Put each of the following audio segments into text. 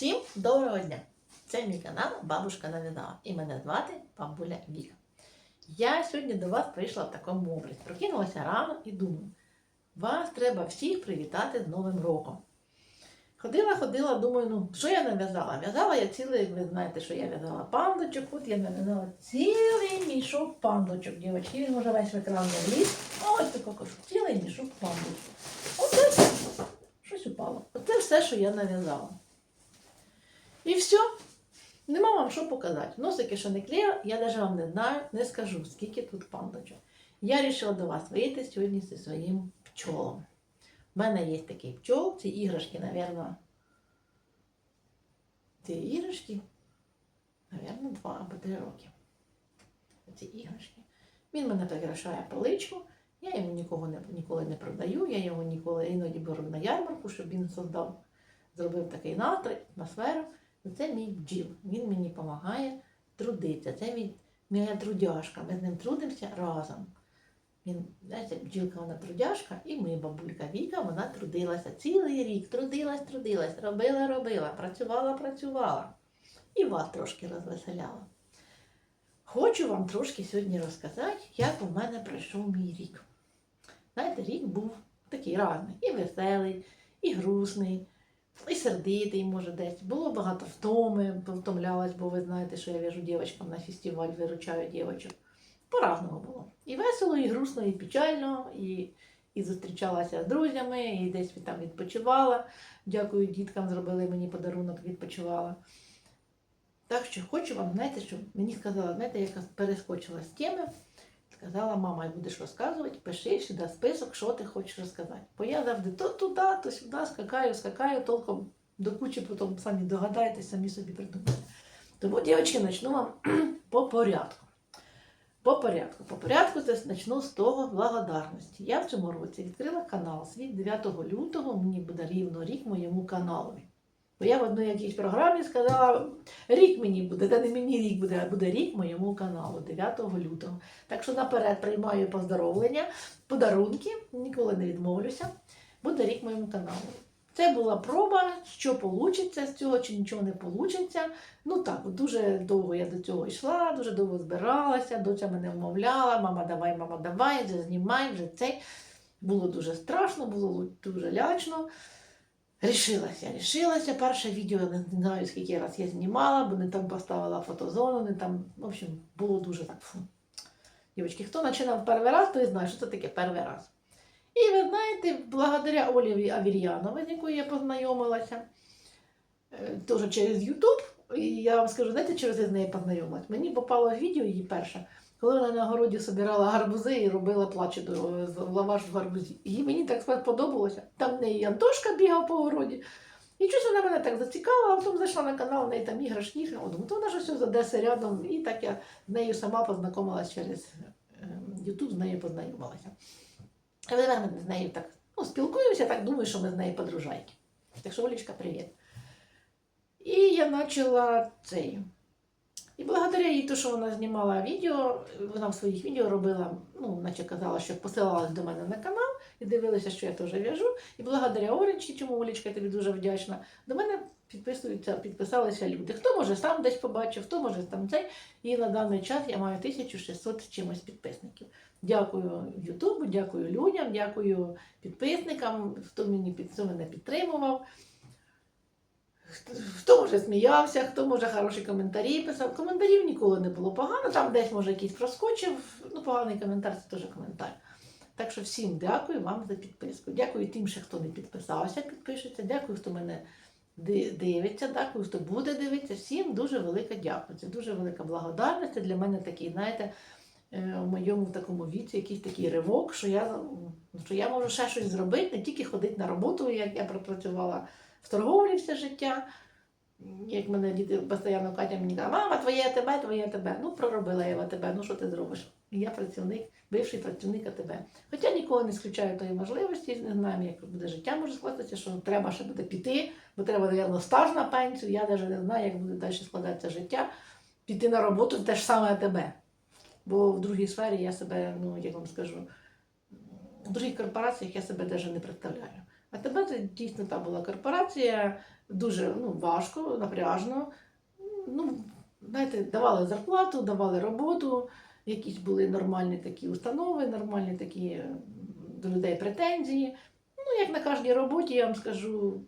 Всім доброго дня! Це мій канал Бабушка Навідала і мене звати Бабуля Віка. Я сьогодні до вас прийшла в такому образі. Прокинулася рано і думаю, вас треба всіх привітати з Новим роком. Ходила, ходила, думаю, ну що я нав'язала? В'язала я цілий, ви знаєте, що я в'язала пандочок, от я нав'язала цілий мішок пандочок, дівчатки. Він може весь в екран не вліз. Ось тако цілий мішок пандочок. Оце. Щось упало. Оце все, що я нав'язала. І все. Нема вам що показати. Носики, що не клею, я навіть вам не знаю, не скажу, скільки тут пандочок. Я вирішила до вас вийти сьогодні зі своїм пчолом. У мене є такий пчол, ці іграшки, напевно, ці іграшки, напевно, два або три роки. Ці іграшки. Він мене прикрашає поличку, я його нікого не, ніколи не продаю, я його ніколи іноді беру на ярмарку, щоб він создав, зробив такий настрій, атмосферу. Це мій бджіл. Він мені допомагає трудитися. Це мій, моя трудяшка. Ми з ним трудимося разом. Він, знаєте, бджілка вона трудяшка, і ми, бабулька Віка, вона трудилася цілий рік, трудилась, трудилась, робила, робила, працювала, працювала. І вас трошки розвеселяла. Хочу вам трошки сьогодні розказати, як у мене пройшов мій рік. Знаєте, рік був такий разний, і веселий, і грустний, і сердитий, може, десь. Було багато втоми, повтомлялась, бо ви знаєте, що я в'яжу дівчаткам на фестиваль, виручаю дівчат. По-разному було. І весело, і грустно, і печально, і, і зустрічалася з друзями, і десь там відпочивала. Дякую діткам, зробили мені подарунок, відпочивала. Так що хочу вам, знаєте, що мені сказала, знаєте, яка перескочила з теми. Сказала, мама, будеш розказувати, пиши сюди список, що ти хочеш розказати. Бо я завжди то туди, то сюди скакаю, скакаю, толком до кучі, потім самі догадаєтесь, самі собі придумаєте. Тому, дівчатки, почну вам по порядку. По порядку. По порядку це почну з того благодарності. Я в цьому році відкрила канал свій 9 лютого, мені буде рівно рік моєму каналові. Бо я в одній якійсь програмі сказала, рік мені буде, та не мені рік буде, а буде рік моєму каналу 9 лютого. Так що наперед приймаю поздоровлення, подарунки, ніколи не відмовлюся. Буде рік моєму каналу. Це була проба, що вийде з цього, чи нічого не вийде. Ну так, дуже довго я до цього йшла, дуже довго збиралася, доця мене вмовляла, мама, давай, мама, давай, вже знімай, вже цей. Було дуже страшно, було дуже лячно. Рішилася, рішилася. Перше відео не знаю, скільки раз я знімала, бо не там поставила фотозону, не там, в общем, було дуже так. Фу. Дівчатки, хто починав перший раз, той знає, що це таке перший раз. І ви знаєте, благодаря Олі Авір'яновій, з якою я познайомилася, е, теж через Ютуб, і я вам скажу, знаєте, через я з нею познайомилась? Мені попало відео її перше, коли вона на городі збирала гарбузи і робила плачу лаваш в гарбузі. І мені так сподобалося. Там в неї Антошка бігав по городі. І щось вона мене так зацікавила, а потім зайшла на канал, в неї там іграшки, іграшки. От, то вона ж все з рядом, і так я з нею сама познайомилася через Ютуб, з нею познайомилася. А ми з нею так ну, спілкуємося, так думаю, що ми з нею подружайки. Так що, Олечка, привіт. І я почала цей. І благодаря їй, то, що вона знімала відео, вона в своїх відео робила, ну, наче казала, що посилалась до мене на канал і дивилася, що я теж в'яжу. І благодаря Олечці, чому Олечка я тобі дуже вдячна, до мене підписуються, підписалися люди. Хто може сам десь побачив, хто може там цей. І на даний час я маю 1600 з чимось підписників. Дякую Ютубу, дякую людям, дякую підписникам, хто мені хто мене підтримував. Хто- може сміявся, хто може хороші коментарі писав. Коментарів ніколи не було погано, там десь може якийсь проскочив. Ну, поганий коментар це теж коментар. Так що всім дякую вам за підписку. Дякую тим, ще хто не підписався, підпишеться. Дякую, хто мене дивиться, дякую, хто буде дивитися. Всім дуже велике дякую. Це дуже велика благодарність. Це для мене такий, знаєте, е, у моєму такому віці якийсь такий ривок, що я, ну, що я можу ще щось зробити, не тільки ходити на роботу, як я пропрацювала в торговлі все життя. Як мене діти постійно Катя мені каже, мама, твоє АТБ, твоє АТБ. Ну, проробила я АТБ, ну що ти зробиш? Я працівник, бивший працівник АТБ. Хоча ніколи не сключаю тої можливості, не знаю, як буде життя може скластися, що треба ще буде піти, бо треба, мабуть, стаж на пенсію. Я навіть не знаю, як буде далі складатися життя. Піти на роботу те ж саме АТБ. Бо в другій сфері я себе, ну як вам скажу, в других корпораціях я себе навіть не представляю. А тебе дійсно та була корпорація, дуже ну, важко, напряжно. Ну, знаєте, давали зарплату, давали роботу, якісь були нормальні такі установи, нормальні такі до людей претензії. Ну, як на кожній роботі, я вам скажу,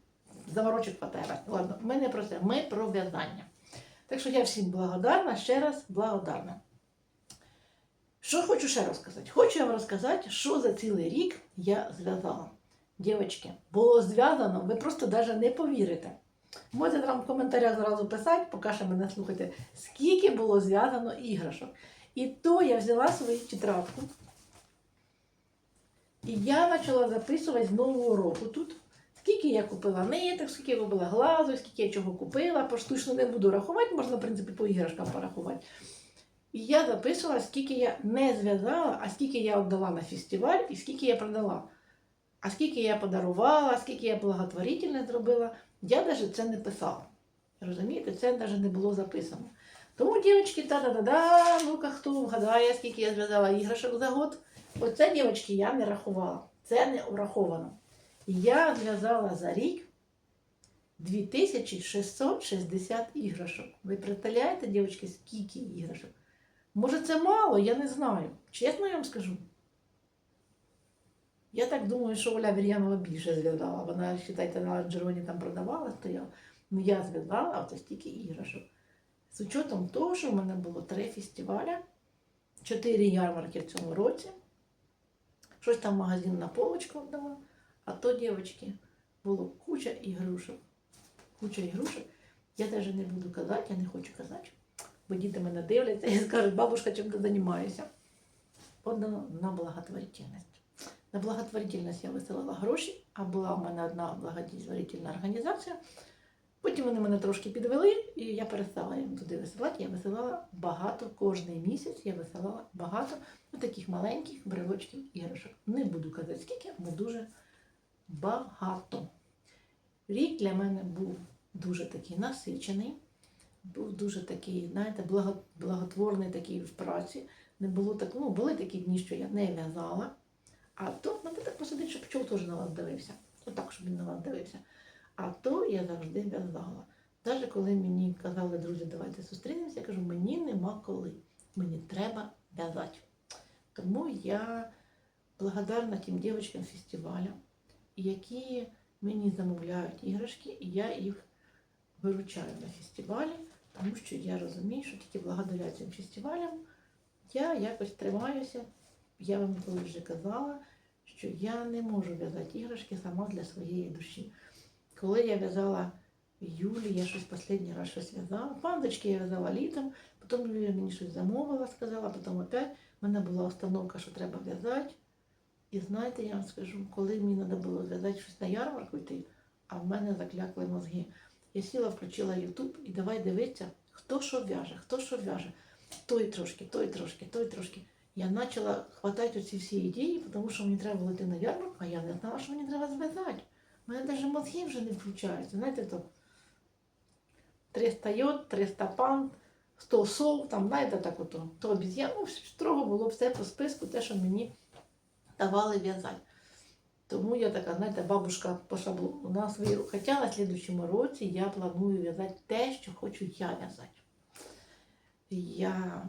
заморочок хватає. Ладно, ми не про це, ми про в'язання. Так що я всім благодарна, ще раз благодарна. Що хочу ще розказати? Хочу вам розказати, що за цілий рік я зв'язала. Дівчатки, було зв'язано, ви просто навіть не повірите. Можете там в коментарях зразу писати, поки що мене слухайте, скільки було зв'язано іграшок. І то я взяла свою тетрадку. І я почала записувати з нового року тут. Скільки я купила ниток, скільки я купила глазу, скільки я чого купила. Поштучно не буду рахувати, можна, в принципі, по іграшкам порахувати. І я записувала, скільки я не зв'язала, а скільки я віддала на фестиваль і скільки я продала. А скільки я подарувала, скільки я благотворительне зробила, я навіть це не писала. Розумієте, це навіть не було записано. Тому, дівчатки, та-да-да-да, ну-ка хто вгадає, скільки я зв'язала іграшок за год. Оце, дівчатки, я не рахувала. Це не враховано. Я зв'язала за рік 2660 іграшок. Ви представляєте, дівчатки, скільки іграшок? Може, це мало, я не знаю. Чесно я вам скажу. Я так думаю, що Оля Вір'янова більше зв'язала. Вона, вважайте, на Джероні там продавала, стояла. Ну я зв'язала, а це стільки іграшок. З учетом того, що в мене було три фестиваля, чотири ярмарки в цьому році. Щось там магазин на полочку вдала. А то, дівчатки, було куча ігрушок. Куча ігрушок. Я навіть не буду казати, я не хочу казати, бо діти мене дивляться і скажуть, бабушка, чим ти займаєшся? Подано на благотворительність. На благотворительність я висилала гроші, а була в мене одна благотворительна організація. Потім вони мене трошки підвели, і я перестала їм туди висилати. Я висилала багато, кожний місяць я висилала багато ну, таких маленьких брелочків іграшок. Не буду казати скільки, але дуже багато. Рік для мене був дуже такий насичений, був дуже такий, знаєте, благотворний такий в праці. Не було так, ну, були такі дні, що я не в'язала. А то, ну, ви так посидить, щоб пчол теж на вас дивився. Отак, щоб він на вас дивився. А то я завжди в'язала. Навіть коли мені казали, друзі, давайте зустрінемося, я кажу, мені нема коли. Мені треба в'язати. Тому я благодарна тим дівчатам фестивалям, які мені замовляють іграшки, і я їх виручаю на фестивалі, тому що я розумію, що тільки благодаря цим фестивалям я якось тримаюся. Я вам колись вже казала, що я не можу в'язати іграшки сама для своєї душі. Коли я в'язала Юлі, я щось останній раз щось в'язала. Пандочки я в'язала літом, потім Юля мені щось замовила, сказала, потім опять в мене була установка, що треба в'язати. І знаєте, я вам скажу, коли мені треба було в'язати щось на ярмарку йти, а в мене заклякли мозги. Я сіла, включила Ютуб і давай дивитися, хто що в'яже, хто що в'яже. Той трошки, той трошки, той трошки. Я почала хватати оці всі ідеї, тому що мені треба було йти на ярмарку, а я не знала, що мені треба зв'язати. У мене навіть мозги вже не включаються. Знаєте, то 300 йод, 300 панд, 100 сов, там, знаєте, так ото, то обіз'ян. Ну, строго було все по списку, те, що мені давали в'язати. Тому я така, знаєте, бабушка по шаблону на свої. Хоча на слідчому році я планую в'язати те, що хочу я в'язати. Я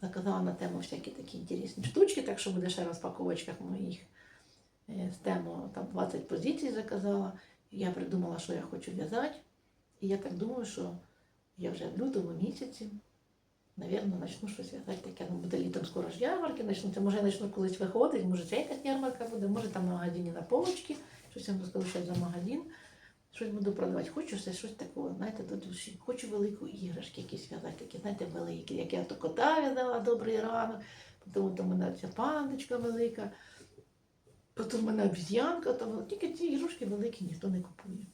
заказала на тему всякі такі інтересні штучки, так що буде ще розпаковочках моїх е, з тему там 20 позицій заказала. Я придумала, що я хочу в'язати. І я так думаю, що я вже в лютому місяці, напевно, почну щось в'язати таке. Ну, буде літом скоро ж ярмарки почнуться. Може, я почну колись виходити, може це якась ярмарка буде, може там на магазині на полочці, щось я вам розкажу, що за магазин. Щось буду продавати. Хочу все щось такого, знаєте, до душі. Хочу велику іграшки якісь в'язати, такі, знаєте, великі. Як я то кота в'язала добрий ранок, потім у мене ця пандочка велика, потім у мене обіз'янка, тільки ці ігрушки великі ніхто не купує.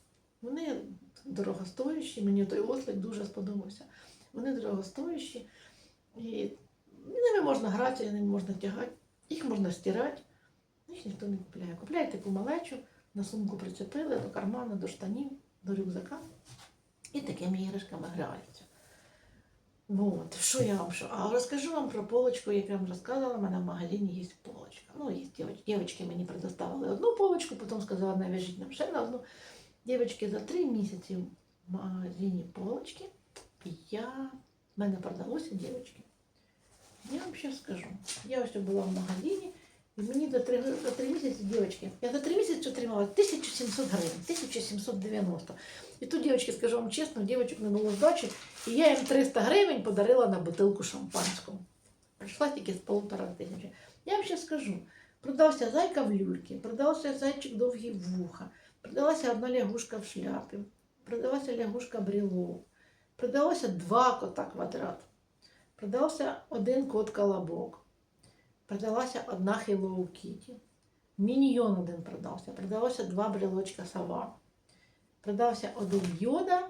Вони дорогостоящі, мені той ослик дуже сподобався. Вони дорогостоящі. І ними можна гратися, ними можна тягати, їх можна стирати, їх ніхто не купляє. Купляють таку малечу, на сумку прицепили до кармана, до штанів, до рюкзака і такими іграшками граються. Ну от, що я вам що? А розкажу вам про полочку, як я вам розказувала, в мене в магазині є полочка. Ну, є дівчатки мені предоставили одну полочку, потім сказала, нав'яжіть нам ще на одну. Дівчатки, за три місяці в магазині полочки я... в мене продалося дівчатки. Я вам ще скажу. Я ось була в магазині, і мені за три, за три місяці, дівчатки, я за три місяці отримала 1700 гривень, 1790. І тут, дівчатки, скажу вам чесно, дівчаток не було здачі, і я їм 300 гривень подарила на бутилку шампанського. Прийшла тільки з полутора тисячі. Я вам ще скажу: продався зайка в люльки, продався зайчик довгі вуха, продалася одна лягушка в шляпі, продалася лягушка брілов, продалося два кота квадрат, продався один кот колобок, продалася одна Hello Kitty, міньйон один продався, продалося два брелочка сова, продався один йода.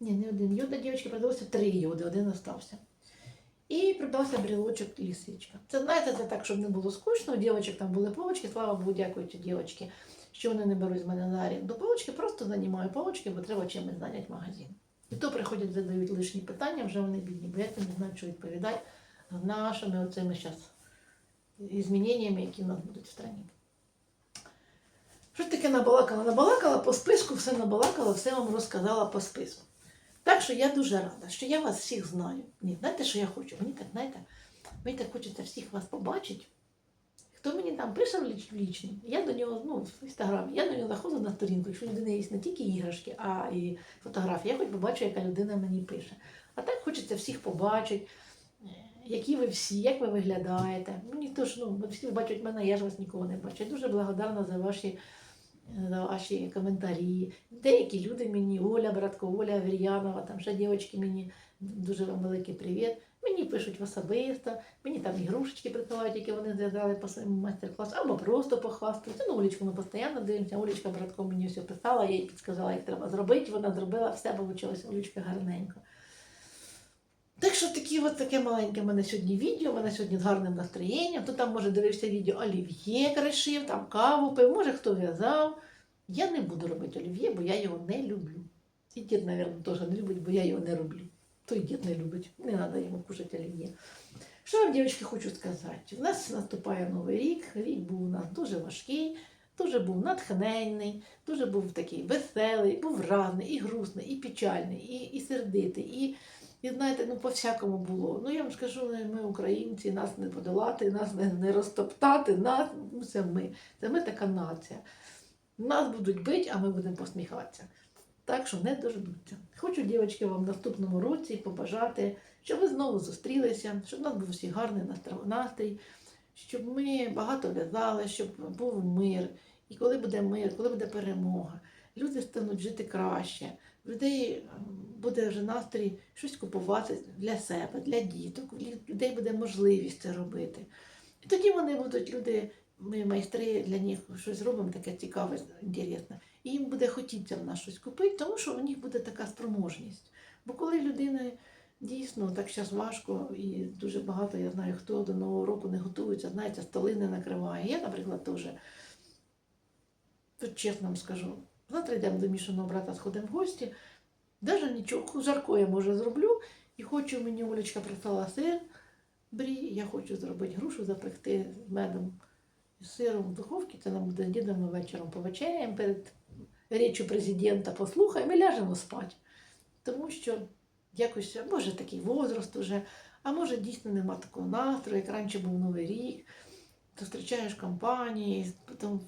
Ні, не один йода, дівчатки, продалося три йоди, один остався. І продався брілочок лісичка. Це знаєте, це так, щоб не було скучно. У дівчаток там були полочки, слава Богу, дякуючи дівчатки, що вони не беруть з мене на оренду полочки, просто займаю полочки, бо треба чимось зайняти магазин. І то приходять, задають лишні питання, вже вони бідні, бо я не знаю, що відповідати з нашими оцими зараз зміненнями, які в нас будуть в страні. Що таке набалакала? Набалакала по списку, все набалакала, все вам розказала по списку. Так що я дуже рада, що я вас всіх знаю. Ні, знаєте, що я хочу? Мені так, знаєте, мені так хочеться всіх вас побачити. Хто мені там пише в лічні, я до нього, ну, в інстаграмі, я до нього заходжу на сторінку, якщо у людини є не тільки іграшки, а і фотографії, я хоч побачу, яка людина мені пише. А так хочеться всіх побачити, які ви всі, як ви виглядаєте. Ну, ніхто ж, ну, всі бачать мене, я ж вас нікого не бачу. Я дуже благодарна за ваші, за ваші коментарі. Деякі люди мені, Оля, братко Оля Авір'янова, там ще дівчатки мені дуже вам великий привіт. Мені пишуть в особисто, мені там ігрушечки присилають, які вони зв'язали по своєму майстер-класу, або просто похвастаються. Ну, Олечку ми постійно дивимося. Олечка братко мені все писала, я їй підказала, як треба зробити. Вона зробила, все вийшло, Олечка гарненько. Так що такі от таке маленьке в мене сьогодні відео, в мене сьогодні з гарним настроєнням. Хто там може дивився відео олів'є кришив, там каву пив, може хто в'язав. Я не буду робити олів'є, бо я його не люблю. І дід, мабуть, теж не любить, бо я його не роблю. Той дід не любить, не треба йому кушати олів'є. Що вам, дівчатки, хочу сказати? У нас наступає новий рік. Рік був у нас дуже важкий, дуже був натхненний, дуже був такий веселий, був разний, і грустний, і печальний, і, і сердитий. І, і знаєте, ну по-всякому було. Ну я вам скажу, ми українці, нас не подолати, нас не, не розтоптати, нас, ну це ми. Це ми така нація. Нас будуть бити, а ми будемо посміхатися. Так що не дождуться. Хочу, дівчатки, вам в наступному році побажати, щоб ви знову зустрілися, щоб у нас був всі гарний настрій, щоб ми багато в'язали, щоб був мир. І коли буде мир, коли буде перемога, люди стануть жити краще. В людей ем, буде вже настрій щось купувати для себе, для діток. В людей буде можливість це робити. І тоді вони будуть люди, ми майстри для них щось робимо таке цікаве, інтересне. І їм буде хотіться в нас щось купити, тому що у них буде така спроможність. Бо коли людина дійсно так зараз важко, і дуже багато я знаю, хто до Нового року не готується, знаєте, столи не накриває. Я, наприклад, теж, тут чесно вам скажу, завтра йдемо до Мішаного брата, сходимо в гості. Навіть нічого, жарко я може зроблю, і хочу мені Олечка прислала сир брі, я хочу зробити грушу, запекти з медом і сиром в духовці. Це нам буде з дідом ми вечором повечеряємо перед річчю президента, послухаємо і ляжемо спати. Тому що якось, може такий возраст уже, а може дійсно нема такого настрою, як раніше був Новий рік, зустрічаєш компанії, потім,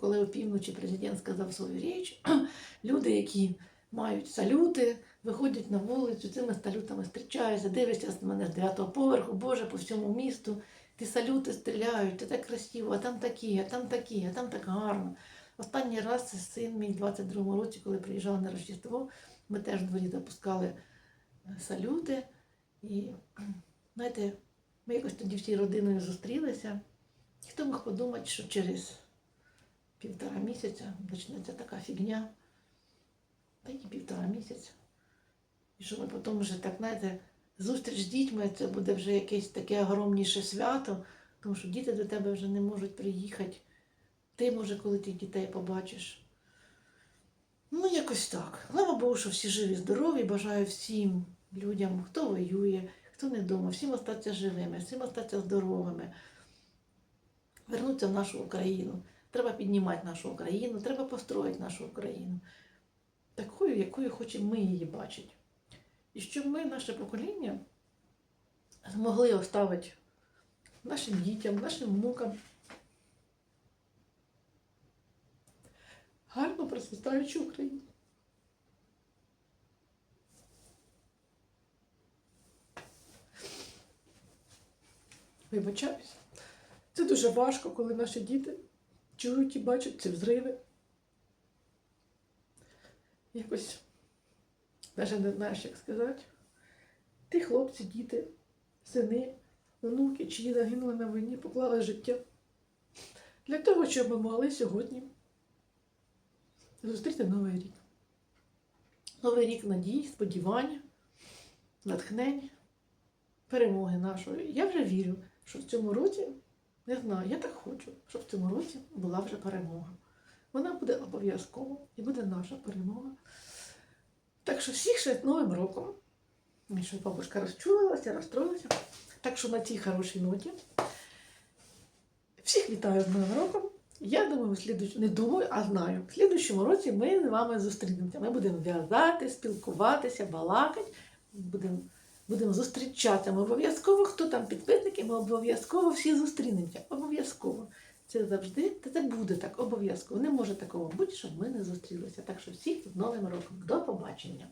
коли опівночі президент сказав свою річ, люди, які мають салюти, виходять на вулицю, цими салютами зустрічаються, дивишся з мене з дев'ятого поверху, Боже, по всьому місту. Ті салюти стріляють, це так красиво, а там такі, а там такі, а там так гарно. Останній раз син мій в 22-му році, коли приїжджав на Рождество, ми теж в дворі запускали салюти. І знаєте, ми якось тоді всі родиною зустрілися. Хто міг подумати, що через півтора місяця почнеться така фігня, та й півтора місяця. І що ми потім вже так, знаєте, зустріч з дітьми це буде вже якесь таке огромніше свято, тому що діти до тебе вже не можуть приїхати. Ти, може, коли тих дітей побачиш. Ну, якось так. Слава Богу, що всі живі, здорові. Бажаю всім людям, хто воює, хто не вдома, всім остатися живими, всім остатися здоровими, вернутися в нашу Україну. Треба піднімати нашу Україну, треба построїти нашу Україну такою, якою хочемо ми її бачити. І щоб ми, наше покоління, змогли оставити нашим дітям, нашим внукам гарно процвітаючу Україну. Вибачаюсь. Це дуже важко, коли наші діти чують і бачать ці взриви. Якось навіть не знаєш, як сказати. Ті хлопці, діти, сини, онуки, чиї загинули на війні, поклали життя для того, щоб ми могли сьогодні зустріти Новий рік. Новий рік надій, сподівань, натхнень, перемоги нашої. Я вже вірю, що в цьому році, не знаю, я так хочу, щоб в цьому році була вже перемога. Вона буде обов'язково і буде наша перемога. Так що всіх ще з Новим роком. Що бабушка розчулилася, розстроїлася. Так що на цій хорошій ноті. Всіх вітаю з Новим роком. Я думаю, слідуч... не думаю, а знаю. В слідущому році ми з вами зустрінемося. Ми будемо в'язати, спілкуватися, балакати. Будемо, будемо зустрічати. Ми обов'язково, хто там підписники, ми обов'язково всі зустрінемося. Обов'язково. Це завжди, та це буде так, обов'язково. Не може такого бути, щоб ми не зустрілися. Так що всіх з Новим роком. До побачення.